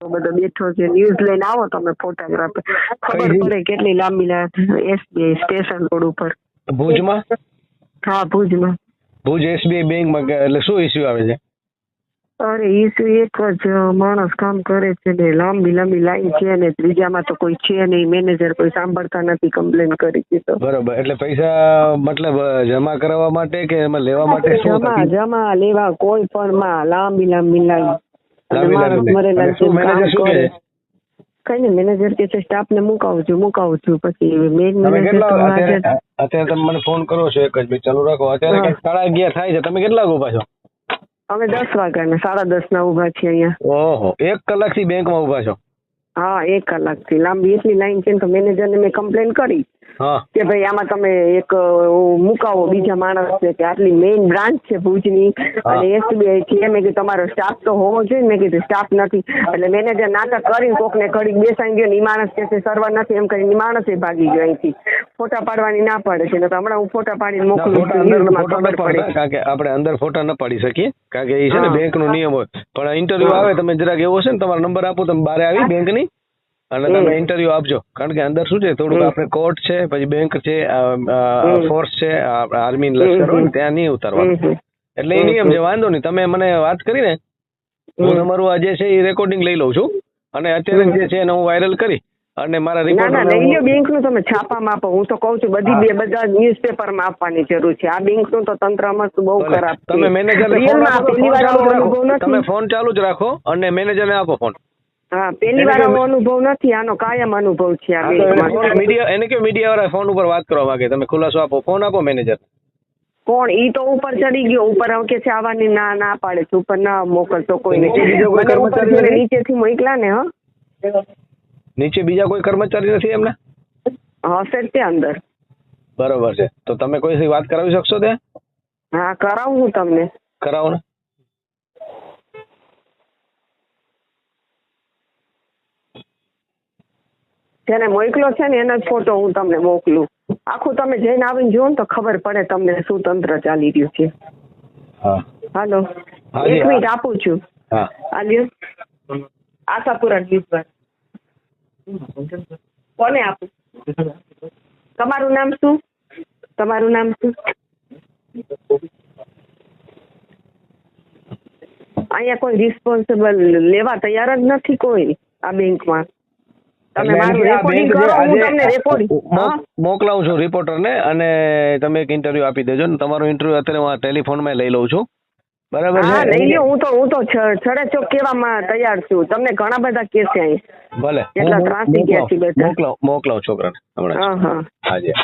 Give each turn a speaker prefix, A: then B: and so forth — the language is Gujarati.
A: બધો બેઠો છે ન્યૂઝ લઈને આવો તમે ફોટોગ્રાફર ખબર
B: કઈ?
A: પડે કેટલી લાંબી એસબીઆઈ સ્ટેશન રોડ ઉપર.
B: ભુજમાં?
A: હા ભુજમાં.
B: ભુજ એસબીઆઈ બેંકમાં કે- એટલે શું ઇસ્યુ આવે છે?
A: અરે ઈસુ એક જ માણસ કામ કરે છે ને લાંબી લાંબી લાઈન છે ને ત્રીજામાં તો કોઈ છે નહીં મેનેજર કોઈ સાંભળતા નથી કમ્પ્લેન કરી છે તો.
B: બરોબર એટલે પૈસા મતલબ અ, જમા કરાવવા માટે કે એમાં લેવા માટે શું
A: જમા
B: તકલીફ?
A: જમા લેવા કોઈ પણ માં લાંબી લાંબી લાઈન કઈ નઈ મેનેજર કે છે સ્ટાફ ને મુકાવું છું મુકાવું છું. પછી મેન મેનેજર
B: અત્યારે તમે મને ફોન કરો છો એક જ ભાઈ ચાલુ રાખો. અત્યારે કઈ સાડા અગિયાર થાય છે. તમે કેટલા ઊભા છો?
A: અમે દસ વાગ્યાના સાડા દસ ના ઊભા છીએ અહીંયા.
B: ઓહો એક કલાકથી બેંકમાં ઊભા છો.
A: હા એક કલાકથી. લાંબી એટલી લાઈન છે ને તો મેનેજરને મેં કમ્પ્લેન કરી કે ભાઈ આમાં તમે એક મુકાવો બીજા માણસ છે કે આટલી મેઇન બ્રાન્ચ છે ભુજની અને એસબીઆઈ છે મેં કીધું તમારો સ્ટાફ તો હોવો જોઈએ. મેં કીધું સ્ટાફ નથી. એટલે મેનેજર નાટક કરીને કોકને ઘડીક બેસાઈ ગયો ને ઈ માણસ કે છે સર્વર નથી. એમ કરીને માણસે ભાગી ગયો અહીંથી. ફોટા પાડવાની ના પાડે છે તો હમણાં હું ફોટા પાડીને મોકલું
B: કારણ કે આપણે અંદર ફોટા ન પાડી શકીએ કારણ કે એ છે ને બેંક નો નિયમ હોય. પણ ઇન્ટરવ્યુ આવે તમે જરાક એવો છે ને તમારો નંબર આપો તમે બારે આવી બેંકની અને તમે ઇન્ટરવ્યુ આપજો. કારણ કે અંદર શું છે થોડુંક. આપણે કોર્ટ છે પછી બેંક છે ફોર્સ છે આર્મી લશ્કર હોય ત્યાં નહીં ઉતારવાનું. એટલે એ નિયમ. છે વાંધો નહીં. તમે મને વાત કરીને હું તમારું આ જે છે એ રેકોર્ડિંગ લઈ લઉં છું. અને અત્યારે જે છે એને હું વાયરલ કરી અને મારા
A: ના ના
B: નહીં
A: લઈ બેંકનું તમે છાપામાં આપો. હું તો કઉ છું બધી બે બધા ન્યૂઝપેપરમાં આપવાની જરૂર છે. આ બેંકનું તો તંત્રમાં બહુ ખરાબ
B: તમે
A: મેનેજર
B: તમે ફોન ચાલુ જ રાખો અને મેનેજરને આપો ફોન
A: હા પેલી વાર આવો અનુભવ નથી આનો કાયમ અનુભવ છે આ
B: મીડિયા એને કે મીડિયા વાળા ફોન ઉપર વાત કરવા માંગે. તમે ખુલાસો આપો ફોન આપો મેનેજર
A: કોણ? ઈ તો ઉપર ચડી ગયો. ઉપર કે છે આવવાની ના ના પાડે છે. ઉપર ના મોકલતો કોઈને.
B: કોઈ
A: મને ઉપર? નીચેથી મોકલા ને હા.
B: નીચે બીજા કોઈ કર્મચારી નથી એમને?
A: હશે જ તે અંદર.
B: બરોબર છે. તો તમે કોઈ વાત કરાવી શકશો તે?
A: હા કરાવું હું તમને.
B: કરાવો ને.
A: જેને મોકલો છે ને એનો જ ફોટો હું તમને મોકલું. આખું તમે જઈને આવીને જુઓ ને તો ખબર પડે તમને શું તંત્ર ચાલી રહ્યું છે.
B: હા.
A: હાલો. એક મિનિટ આપું છું.
B: હા.
A: આ લ્યો આશાપુરા ન્યૂઝ કોને આપું? તમારું નામ શું? તમારું નામ શું? અહીંયા કોઈ રિસ્પોન્સિબલ લેવા તૈયાર જ નથી કોઈ આ બેંકમાં. તમે મારું રેકોર્ડિંગ કરો હું તમને રેકોર્ડિંગ
B: મોકલાવું છું રિપોર્ટરને અને તમે એક ઇન્ટરવ્યુ આપી દેજો ને તમારું ઇન્ટરવ્યુ અત્યારે હું આ ટેલિફોનમાં લઈ લઉં છું. બરાબર
A: હા
B: છે
A: લઈ લ્યો હું તો હું તો છડે ચોક કેવામાં તૈયાર છું. તમને ઘણા બધા કેસ અહીં.
B: ભલે એટલા
A: ત્રાસી ગયા છીએ.
B: મોકલાવું મોકલાવું છોકરાને હમણાં
A: હા હા.
B: હાજી